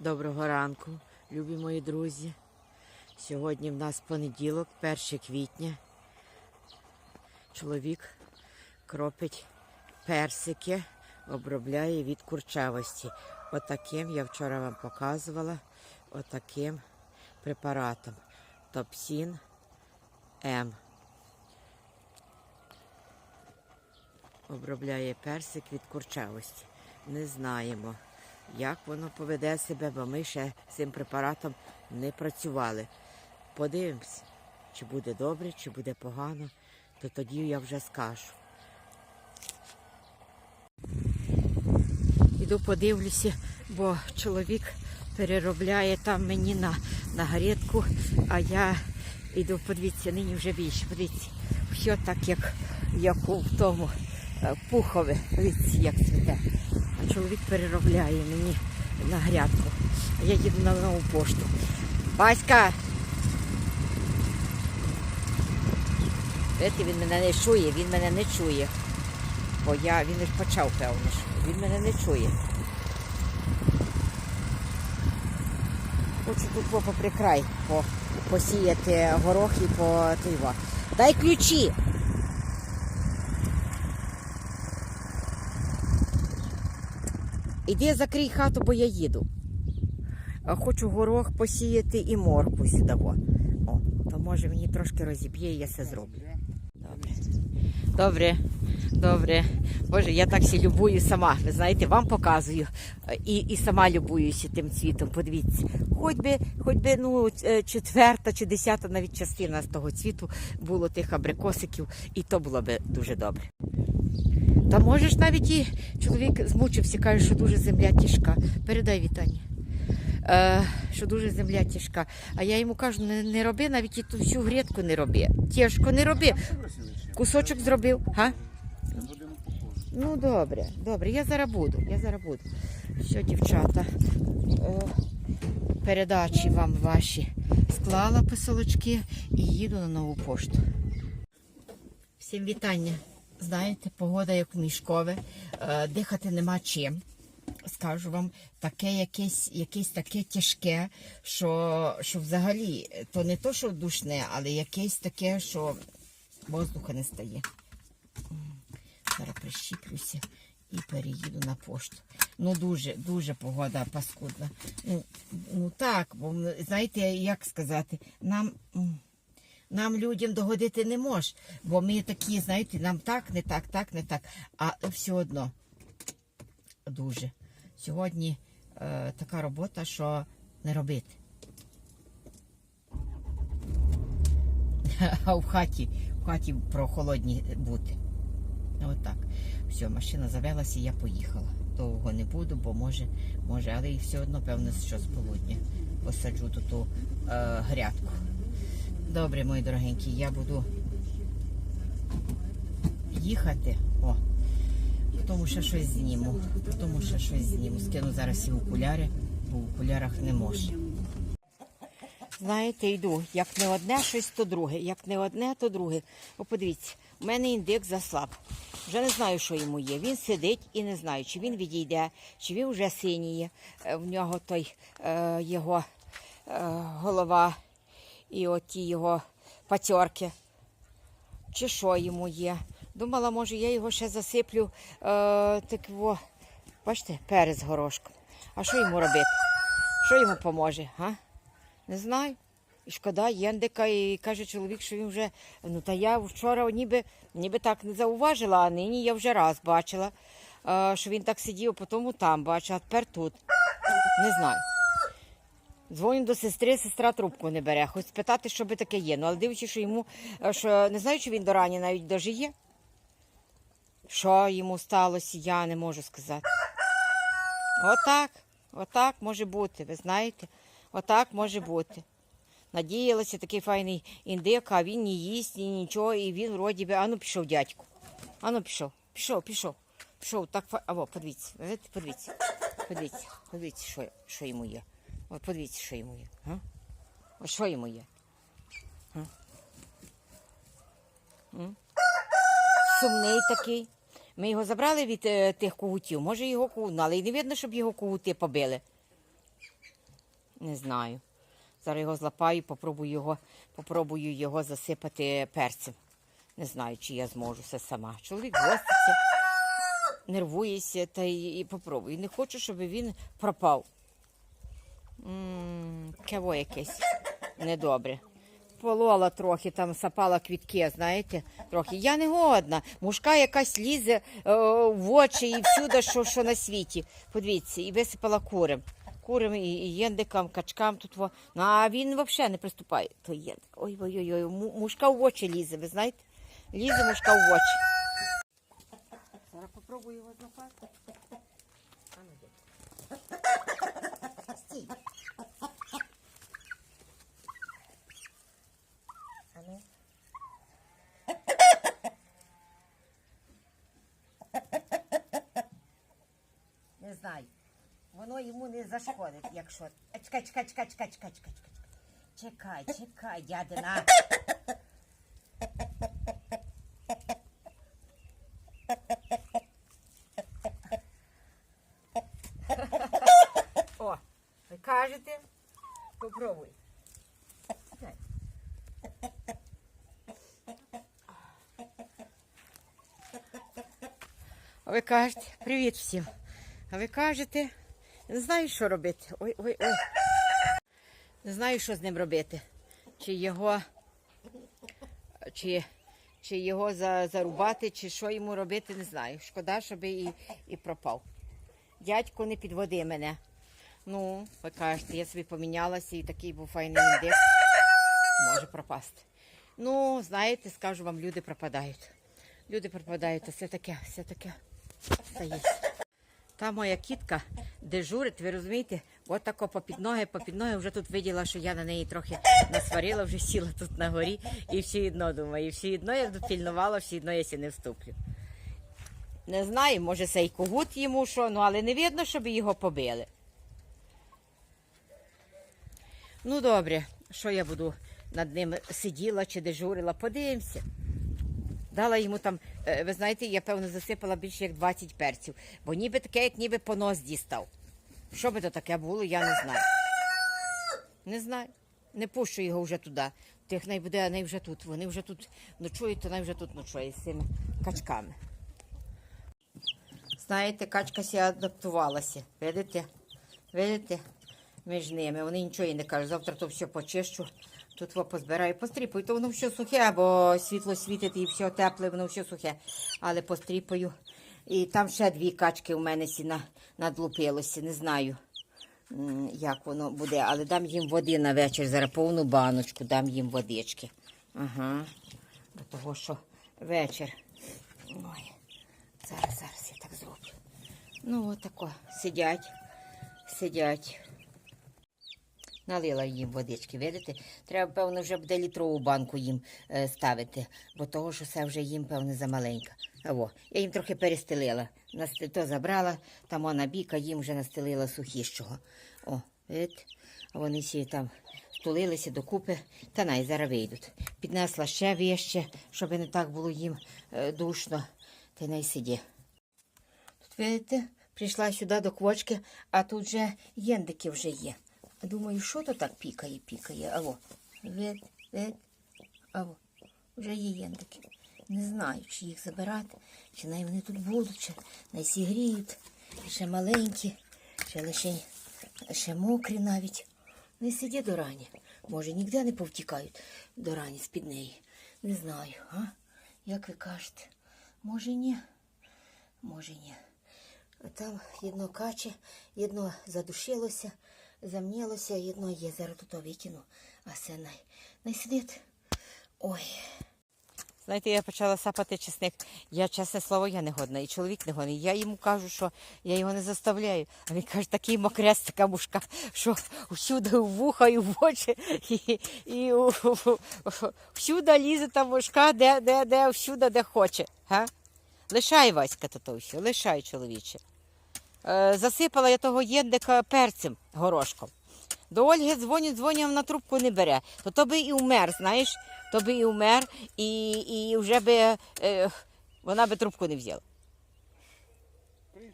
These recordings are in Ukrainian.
Доброго ранку, любі мої друзі. Сьогодні в нас понеділок, 1 квітня. Чоловік кропить персики, обробляє від курчавості. Отаким я вчора вам показувала, отаким препаратом. Топсін М. Обробляє персик від курчавості. Не знаємо, як воно поведе себе, бо ми ще з цим препаратом не працювали. Подивимось, чи буде добре, чи буде погано, то тоді я вже скажу. Іду подивлюся, бо чоловік переробляє там мені на, на гаретку, а я іду, подивіться, нині вже більше. Подивіться, все так, як, як у тому е, пухове. Подивіться, як цвіте. Чоловік переробляє мені на грядку. Я їду на нову пошту. Васька! Видите, він мене не чує, він мене не чує. Бо я, він ж почав, певно, що він мене не чує. Хочу тут по попри край по, посіяти горох і по тива. Дай ключі! Іди закрий хату, бо я їду. Хочу горох посіяти і моркву сюди. О, то може мені трошки розіб'є, і я це зроблю. Добре. Добре, добре. Боже, я так сі любую сама. Ви знаєте, вам показую. І, і сама любуюся тим цвітом. Подивіться. Хоч би, хоч би ну, е, четверта чи десята навіть частина з того цвіту було тих абрикосиків, і то було би дуже добре. Та можеш навіть і чоловік змучився, каже, що дуже земля тяжка. Передай вітання. Е, що дуже земля тяжка. А я йому кажу, не, не роби, навіть і ту всю грядку не роби. Тяжко не роби. Кусочок зробив. Га? Ну добре, добре, я зараз буду, я зараз буду. Все, дівчата, е, передачі вам ваші склала писалочки і їду на нову пошту. Всім вітання. Знаєте, погода як мішкове, е, дихати нема чим. Скажу вам, таке якесь, якесь таке тяжке, що, що взагалі то не то, що душне, але якесь таке, що воздуха не стає. Зараз прищіплюся і переїду на пошту. Ну дуже, дуже погода паскудна. Ну, ну так, бо знаєте, як сказати, нам. Нам людям догодити не мож, бо ми такі, знаєте, нам так, не так, так, не так. А все одно дуже. Сьогодні е, така робота, що не робити. А в хаті, в хаті прохолодні бути. Отак. Все, машина завелася я поїхала. Довго не буду, бо може, може, але і все одно, певно, що з полудня посаджу тут ту е, грядку. Добре, мої дорогенькі, я буду їхати. О, тому що щось зніму. Тому що щось зніму. Скину зараз і окуляри, бо в окулярах не можу. Знаєте, йду. Як не одне, щось, то друге. Як не одне, то друге. О, подивіться, у мене індекс заслаб. Вже не знаю, що йому є. Він сидить і не знаю, чи він відійде, чи він вже синіє. Е, В нього той е, його е, голова і оті його пацьорки. Чи що йому є? Думала, може, я його ще засиплю е, так, во, бачите, перець горошком. А що йому робити? Що йому поможе? Га? Не знаю. І шкода Єндика, і каже чоловік, що він вже. Ну та я вчора ніби, ніби так не зауважила, а нині я вже раз бачила, е, що він так сидів, а потім там бачила, а тепер тут. Не знаю. Дзвоню до сестри, сестра трубку не бере. Хоч спитати, що би таке є. Ну, але дивлячись, що йому, е, що не знаю, чи він до рані навіть дожиє. Що йому сталося, я не можу сказати. Отак, отак може бути, ви знаєте. Отак може бути. Надіялася, такий файний індик, а він ні їсть, ні нічого, і він вроді би. Ану пішов дядько. Ану пішов, пішов, пішов. Пішов, так Аво, подивіться, подивіться. Подивіться, подивіться, що, що йому є. От подивіться, що йому є. А? Що йому є. Сумний такий. Ми його забрали від е, тих когутів. Може його когутнули, але й не видно, щоб його когути побили. Не знаю. Зараз його злапаю, попробую його, попробую його засипати перцем. Не знаю, чи я зможу все сама. Чоловік гоститься, нервується та й, і попробую. Не хочу, щоб він пропав. М, Кево якесь недобре. Полола трохи, там сапала квітки, знаєте, трохи. Я не годна. Мушка якась лізе е, в очі і всюди, що, що на світі. Подивіться, і висипала курям. Курям і, і єндикам, качкам тут. Во. Ну, а він взагалі не приступає. То єндик. Ой, ой, ой, ой, мушка в очі лізе, ви знаєте? Лізе мушка в очі. Зараз попробую його злопати. А ну, де? Стій. А. Не знаю. Воно йому не зашкодить, якщо. Чекай, чекай, чекай, чекай, чекай, чекай, чекай. Чекай, чекай, дядина. Ви кажете? Попробуй. А ви кажете, привіт всім. А ви кажете, не знаю, що робити. Ой, ой, ой. Не знаю, що з ним робити. Чи його, чи, чи його за, зарубати, чи що йому робити, не знаю. Шкода, щоб і, і пропав. Дядько не підводи мене. Ну, ви кажете, я собі помінялася і такий був файний індик. Може пропасти. Ну, знаєте, скажу вам, люди пропадають. Люди пропадають, а все таке, все таке стається. Та моя кітка дежурить, ви розумієте, от тако попід ноги, попід ноги, вже тут виділа, що я на неї трохи насварила, вже сіла тут на горі і все одно думаю, і все одно я тут пільнувала, все одно я сі не вступлю. Не знаю, може цей когут йому що, ну але не видно, щоб його побили. Ну добре, що я буду над ним сиділа чи дежурила, подивимося. Дала йому там, е, ви знаєте, я певно засипала більше як 20 перців, бо ніби таке, як ніби понос дістав. Що би то таке було, я не знаю. Не знаю. Не пущу його вже туди. Тих най буде, а най вже тут. Вони вже тут ночують, то най вже тут ночує з цими качками. Знаєте, качка ся адаптувалася. Видите? Видите? Між ними. Вони нічого їй не кажуть. Завтра то все почищу. Тут во позбираю, постріпаю, то воно все сухе, бо світло світить і все тепле, воно все сухе. Але постріпаю. І там ще дві качки у мене сі на, надлупилося. Не знаю, як воно буде, але дам їм води на вечір. Зараз повну баночку, дам їм водички. Ага. До того, що вечір. Ой, зараз, зараз я так зроблю. Ну, отако. Сидять, сидять. Налила їм водички, видите? Треба, певно, вже буде літрову банку їм е, ставити, бо того, що це вже їм, певно, замаленька. Аво, я їм трохи перестелила. То забрала, там вона біка, їм вже настелила сухіщого. О, видите? А вони всі там стулилися докупи, та най зараз вийдуть. Піднесла ще вище, щоб не так було їм е, душно. Й най сиді. Тут, видите, прийшла сюди до квочки, а тут вже єндики вже є. Думаю, що то так пікає, пікає. Аво, вид, вид, аво, вже є єндики. Не знаю, чи їх забирати, чи най вони тут будуть, чи най ще маленькі, ще лише ще мокрі навіть. Не сидять до рані. Може, ніде не повтікають до рані з-під неї. Не знаю, а? Як ви кажете? Може, ні? Може, ні. А там єдно каче, єдно задушилося, замнілося, єдно є. Зараз тут викину, а все най, най сидить. Ой. Знаєте, я почала сапати чесник. Я, чесне слово, я не годна, і чоловік не годний. Я йому кажу, що я його не заставляю. А він каже, такий мокрець, така мушка, що всюди в вуха і в очі, і, і у- всюди лізе та мушка, де, де, де, всюди, де хоче. Га? Лишай Васька то лишай чоловіче. Е, засипала я того єндика перцем горошком. До Ольги дзвоню, дзвоню, а вона трубку не бере. То то би і умер, знаєш, то би і умер, і, і вже би е, вона би трубку не взяла.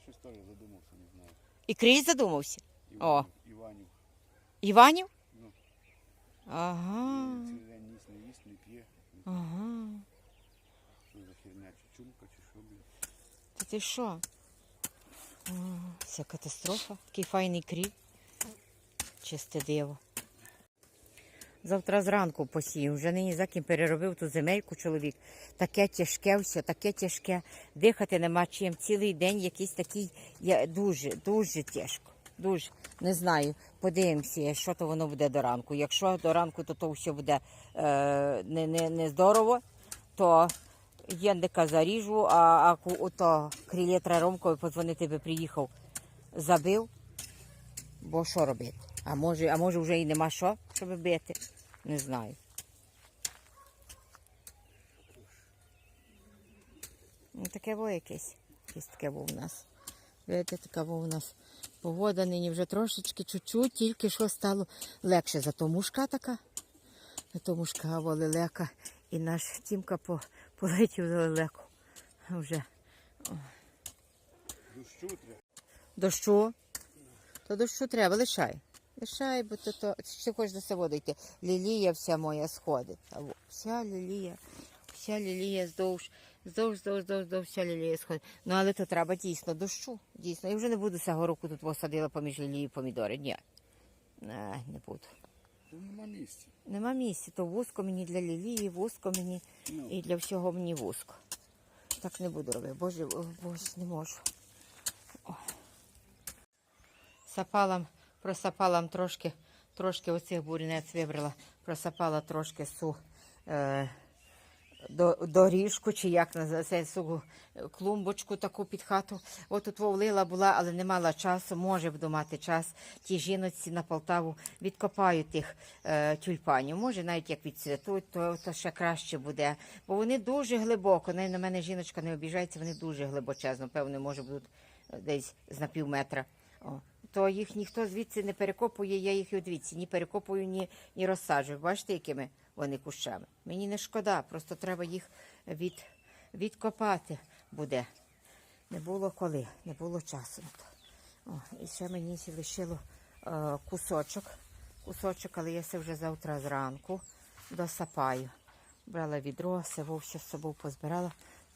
Щось теж задумався, не знаю. І Крій задумався. О. Іванів. Іванів. Іванів? Ну. Ага. Цілий день ніс не їсть, не п'є. Ага. Що за херня, чи чумка, чи що. Та ти що? Це катастрофа. Такий файний кріп. Чисте диво. Завтра зранку посію. Вже нині за ким переробив ту земельку чоловік. Таке тяжке все, таке тяжке. Дихати нема чим. Цілий день якийсь такий я, дуже, дуже тяжко. Дуже. Не знаю. Подивимося, що то воно буде до ранку. Якщо до ранку то, то все буде е, не, не, не здорово, то єндика заріжу, а, а ото крилєтра Ромкові подзвонити би приїхав, забив. Бо що робити? А може, а може вже і нема що, щоб бити? Не знаю. Ну, таке було якесь. Якесь таке було у нас. Видите, така була у нас погода нині вже трошечки, чуть-чуть, тільки що стало легше. Зато мушка така. Зато мушка лелека. І наш Тімка по, полетів за лелеку. Вже Дощу треба. дощу. То дощу треба, лишай. Лишай, бо то, то ще хочеш до себе дійти. Лілія вся моя сходить. А вся лілія, вся лілія здовж, здовж, здовж, здовж, здовж, вся лілія сходить. Ну, але то треба дійсно дощу. Дійсно. Я вже не буду цього року тут посадила поміж лілії помідори. Ні. Не, не буду. Тут нема місця. Нема місця, то вузько мені для лілії, вузько мені Ну. і для всього мені воск. Так не буду робити. Боже, боже, не можу. О. Сапалом, просапалам трошки, трошки оцих бурінець вибрала, просапала трошки су е, доріжку, чи як називається, клумбочку таку під хату. От тут влила була, але не мала часу, може буду мати час. Ті жіночці на Полтаву відкопаю тих е, тюльпанів. Може, навіть як відцвітуть, то, то ще краще буде. Бо вони дуже глибоко. Не, на мене жіночка не обіжається, вони дуже глибочезно. Певне, може будуть е, десь з на пів метра. О, то їх ніхто звідси не перекопує, я їх і звідси ні перекопую, ні, ні розсаджую. Бачите, якими вони кущами. Мені не шкода, просто треба їх від, відкопати буде. Не було коли, не було часу. О, і ще мені ще лишило е, кусочок. Кусочок, але я це вже завтра зранку досапаю. Брала відро, сиво все з собою позбирала.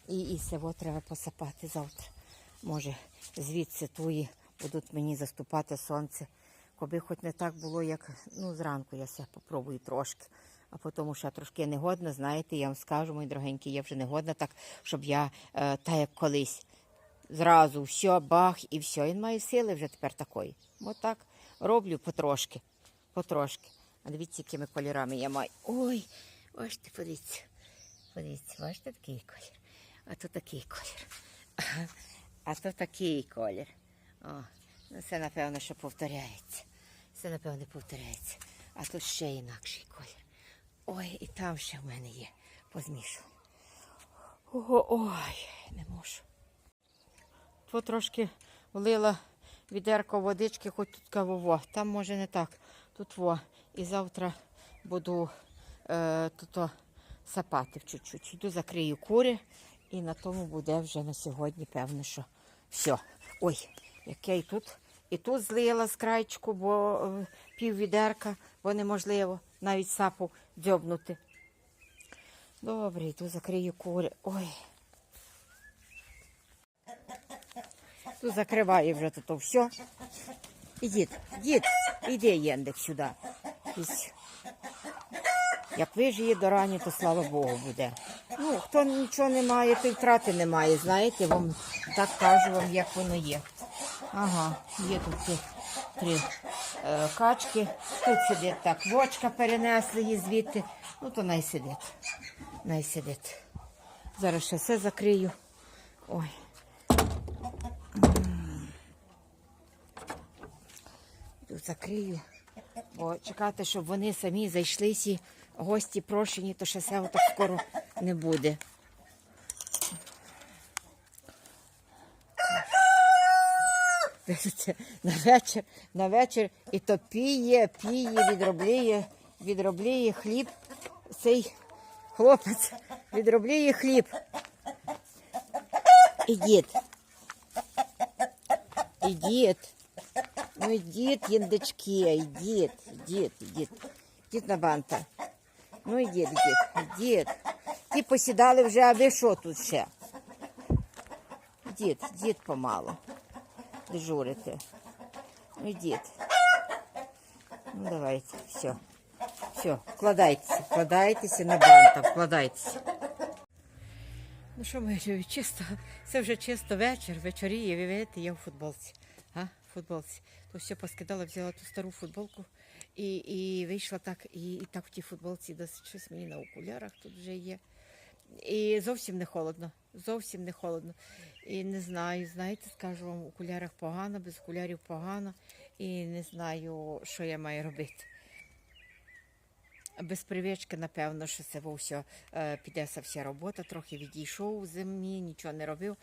І, і сиво треба посапати завтра. Може, звідси туї будуть мені заступати сонце. Коби хоч не так було, як ну, зранку я все попробую трошки. А потім ще трошки негодна, знаєте, я вам скажу, мої дорогенькі, я вже негодна так, щоб я е, та як колись зразу все, бах і все. Він має сили вже тепер такої. Отак роблю потрошки, потрошки. А дивіться, якими кольорами я маю. Ой, бачите, подивіться. Подивіться, бачите такий колір. А то такий колір. А то такий колір. О, ну це напевно, що повторяється. Це, напевно, повторяється. А тут ще інакший колір. Ой, і там ще в мене є. Позмішу. Ой, не можу. Тут трошки влила відерко водички, хоч тут кавово. Там може не так. Тут во. І завтра буду е, тут сапати чуть-чуть. Йду закрию кури, і на тому буде вже на сьогодні, певно, що все. Ой, яке і тут. І тут злила з крайчику, бо е, пів відерка, бо неможливо навіть сапу дзьобнути. Добре, йду закрию кури. Ой. Тут закриваю вже тут все. Ідіть, дід, іди, Єндик, сюди. Як вижиє до рані, то слава Богу буде. Ну, хто нічого не має, той втрати не має, знаєте, вам так кажу вам, як воно є. Ага, є тут три качки. Тут сидить так, вочка перенесли її звідти. Ну, то най сидить. Най сидить. Зараз ще все закрию. Ой. Тут закрию. Бо чекати, щоб вони самі зайшли, всі гості прошені, то ще все так скоро не буде. На вечір, на вечір і то піє, піє, відроблює, відроблює хліб. Цей хлопець відроблює хліб. І дід. І дід. Ну йдіть, індички, йдіть, йдіть, йдіть. Йдіть на банта. Ну йдіть, йдіть, йдіть. Ті посідали вже, а ви що тут ще? Йдіть, йдіть помалу. Дежурите. Ну. Ну давайте, все. Все, вкладайтеся, вкладайтеся на банта, вкладайтеся. Ну що, мої любі, чисто, це вже чисто вечір, вечоріє, ви видите, я в футболці. А, футболці. То все поскидала, взяла ту стару футболку і, і вийшла так, і, і так в тій футболці досить щось мені на окулярах тут вже є. І зовсім не холодно, зовсім не холодно. І не знаю, знаєте, скажу вам, в окулярах погано, без окулярів погано, і не знаю, що я маю робити. Без привички, напевно, що це все е, піде вся вся робота, трохи відійшов у зимі, нічого не робив.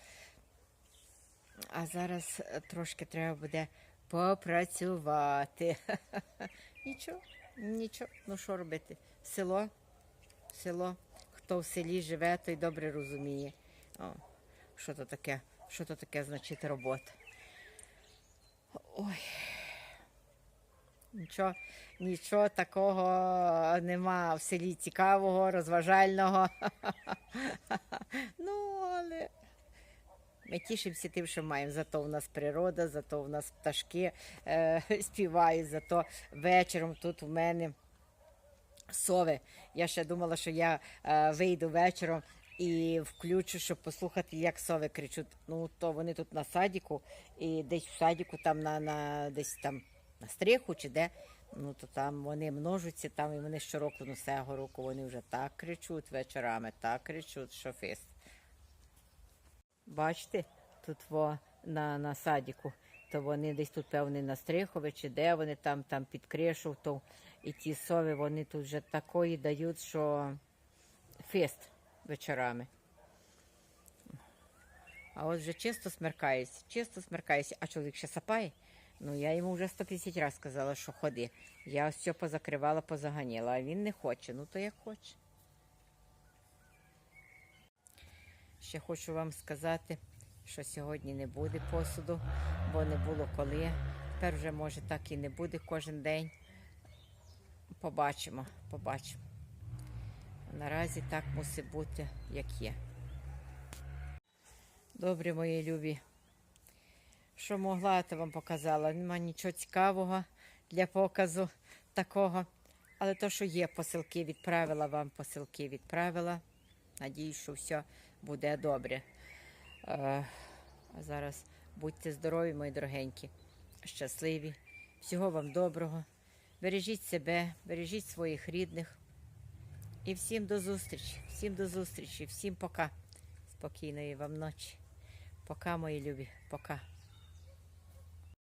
А зараз е, трошки треба буде попрацювати. Нічого, нічого. Ну що робити? Село, село. Хто в селі живе, той добре розуміє. О, що то таке? Що то таке значить робота? Ой. Нічого, нічого такого нема в селі цікавого, розважального. Ну, але ми тішимося тим, що маємо. Зато в нас природа, зато в нас пташки е, співають, зато вечором тут у мене сови. Я ще думала, що я е, вийду вечором і включу, щоб послухати, як сови кричуть. Ну, то вони тут на садіку, і десь в садіку, там на, на десь там на стриху чи де. Ну то там вони множаться, там і вони щороку, ну цього року вони вже так кричуть вечорами, так кричуть, що фест. Бачите, тут во на, на садіку, то вони десь тут, певне, на Стрихові, чи де вони там, там під кришу, то і ті сови, вони тут вже такої дають, що фест вечорами. А от вже чисто смеркається, чисто смеркається. А чоловік ще сапає. Ну, я йому вже 150 разів сказала, що ходи. Я все позакривала, позаганіла, а він не хоче. Ну, то як хоче. Ще хочу вам сказати, що сьогодні не буде посуду, бо не було коли. Тепер вже може так і не буде кожен день. Побачимо, побачимо. Наразі так мусить бути, як є. Добре, мої любі. Що могла, то вам показала. Нема нічого цікавого для показу такого. Але то, що є, посилки відправила вам, посилки відправила. Надіюсь, що все буде добре. Е, А зараз будьте здорові, мої дорогенькі, щасливі. Всього вам доброго. Бережіть себе, бережіть своїх рідних. І всім до зустрічі, всім до зустрічі, всім пока. Спокійної вам ночі. Пока, мої любі, пока.